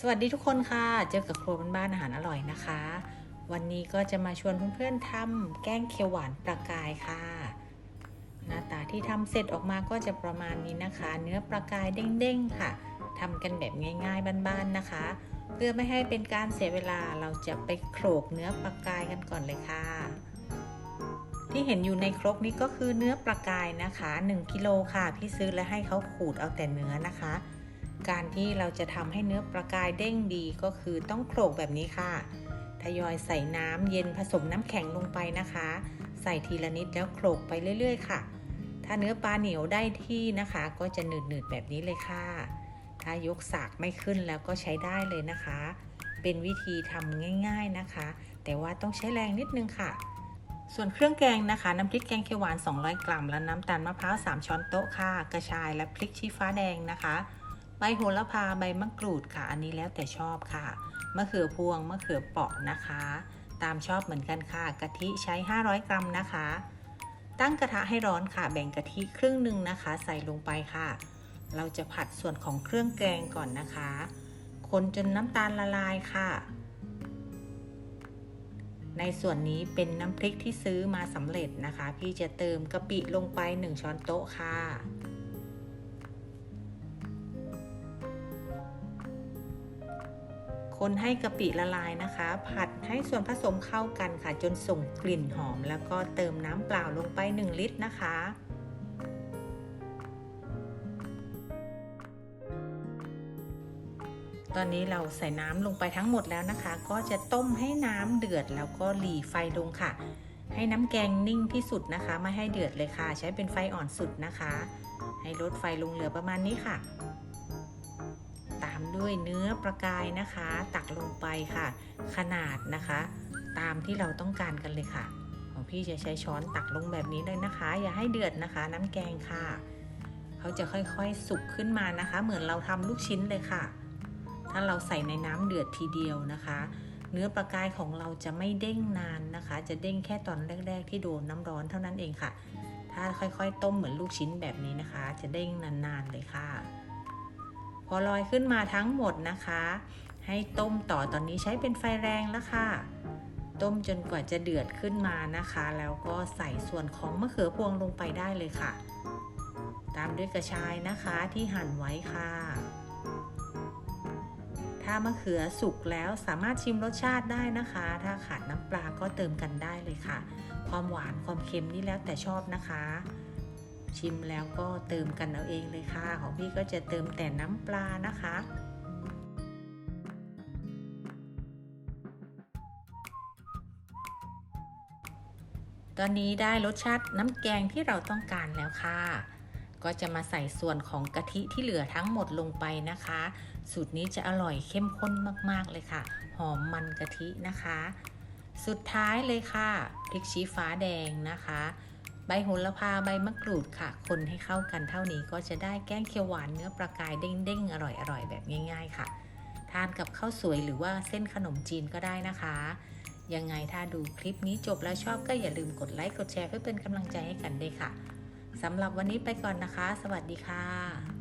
สวัสดีทุกคนค่ะ เจอกับครัวบ้านอาหารอร่อยนะคะ วันนี้ก็จะมาชวนเพื่อนๆทำแกงเขียวหวานปลากายค่ะ หน้าตาที่ทำเสร็จออกมาก็จะประมาณนี้นะคะ เนื้อปลากายเด้งๆค่ะทำกันแบบง่ายๆบ้านๆนะคะ เพื่อไม่ให้เป็นการเสียเวลาเราจะไปโขลกเนื้อปลากายกันก่อนเลยค่ะ ที่เห็นอยู่ในครกนี้ก็คือเนื้อปลากายนะคะ 1กิโลค่ะ พี่ซื้อและให้เขาขูดเอาแต่เนื้อนะคะ การที่เราจะทำให้เนื้อปลากายเด้งดีก็คือต้องโขลกแบบนี้ค่ะ ทยอยใส่น้ำเย็นผสมน้ำแข็งลงไปนะคะ ใส่ทีละนิดแล้วโขลกไปเรื่อย ๆ ค่ะ ถ้าเนื้อปลาเหนียวได้ที่นะคะ ก็จะหนืดๆแบบนี้เลยค่ะ ถ้ายกสากไม่ขึ้นแล้วก็ใช้ได้เลยนะคะ เป็นวิธีทำง่าย ๆนะคะ แต่ว่าต้องใช้แรงนิดนึงค่ะส่วนเครื่องแกงนะคะ น้ำพริกแกงเขียวหวาน 200 กรัม และน้ำตาลมะพร้าว 3 ช้อนโต๊ะค่ะ กระชายและพริกชี้ฟ้าแดงนะคะ ใบโหระพาใบมะกรูดค่ะ อันนี้แล้วแต่ชอบค่ะมะเขือพวงมะเขือเปราะนะคะ ตามชอบเหมือนกันค่ะ กะทิใช้ 500 กรัมนะคะ ตั้งกระทะให้ร้อนค่ะ แบ่งกะทิครึ่งหนึ่งนะคะ ใส่ลงไปค่ะ เราจะผัดส่วนของเครื่องแกงก่อนนะคะ คนจนน้ำตาลละลายค่ะในส่วนนี้เป็นน้ำพริกที่ซื้อมาสำเร็จนะคะ พี่จะเติมกะปิลงไป 1 ช้อนโต๊ะค่ะ คนให้กะปิละลายนะคะ ผัดให้ส่วนผสมเข้ากันค่ะ จนส่งกลิ่นหอม แล้วก็เติมน้ำเปล่าลงไป 1 ลิตรนะคะตอนนี้เราใส่น้ำลงไปทั้งหมดแล้วนะคะ ก็จะต้มให้น้ำเดือดแล้วก็หลีไฟลงค่ะ ให้น้ำแกงนิ่งที่สุดนะคะ ไม่ให้เดือดเลยค่ะ ใช้เป็นไฟอ่อนสุดนะคะ ให้ลดไฟลงเหลือประมาณนี้ค่ะามด้วยเนื้อปลากายนะคะ ตักลงไปค่ะ ขนาดนะคะ ตามที่เราต้องการกันเลยค่ะ ของพี่จะใช้ช้อนตักลงแบบนี้เลยนะคะ อย่าให้เดือดนะคะ น้ำแกงค่ะ เขาจะค่อยๆสุกขึ้นมานะคะ เหมือนเราทำลูกชิ้นเลยค่ะ ถ้าเราใส่ในน้ำเดือดทีเดียวนะคะ เนื้อปลากายของเราจะไม่เด้งนานนะคะ จะเด้งแค่ตอนแรก ๆ ที่โดนน้ำร้อนเท่านั้นเองค่ะ ถ้าค่อยๆ ต้มเหมือนลูกชิ้นแบบนี้นะคะ จะเด้งนานๆเลยค่ะ พอลอยขึ้นมาทั้งหมดนะคะ ให้ต้มต่อตอนนี้ใช้เป็นไฟแรงแล้วค่ะ ต้มจนกว่าจะเดือดขึ้นมานะคะ แล้วก็ใส่ส่วนของมะเขือพวงลงไปได้เลยค่ะ ตามด้วยกระชายนะคะที่หั่นไว้ค่ะถ้ามะเขือสุกแล้วสามารถชิมรสชาติได้นะคะ ถ้าขาดน้ำปลาก็เติมกันได้เลยค่ะ ความหวานความเค็มนี่แล้วแต่ชอบนะคะ ชิมแล้วก็เติมกันเอาเองเลยค่ะ ของพี่ก็จะเติมแต่น้ำปลานะคะตอนนี้ได้รสชาติน้ำแกงที่เราต้องการแล้วค่ะ ก็จะมาใส่ส่วนของกะทิที่เหลือทั้งหมดลงไปนะคะ สูตรนี้จะอร่อยเข้มข้นมากๆเลยค่ะ หอมมันกะทินะคะ สุดท้ายเลยค่ะพริกชี้ฟ้าแดงนะคะ ใบโหระพาใบมะกรูดค่ะ คนให้เข้ากันเท่านี้ก็จะได้แกงเขียวหวานเนื้อปลากายเด้งๆ อร่อยๆ แบบง่าย ๆ ค่ะ ทานกับข้าวสวยหรือว่าเส้นขนมจีนก็ได้นะคะ ยังไงถ้าดูคลิปนี้จบแล้วชอบก็อย่าลืมกดไลค์กดแชร์เพื่อเป็นกำลังใจให้กันด้วยค่ะสำหรับวันนี้ไปก่อนนะคะ สวัสดีค่ะ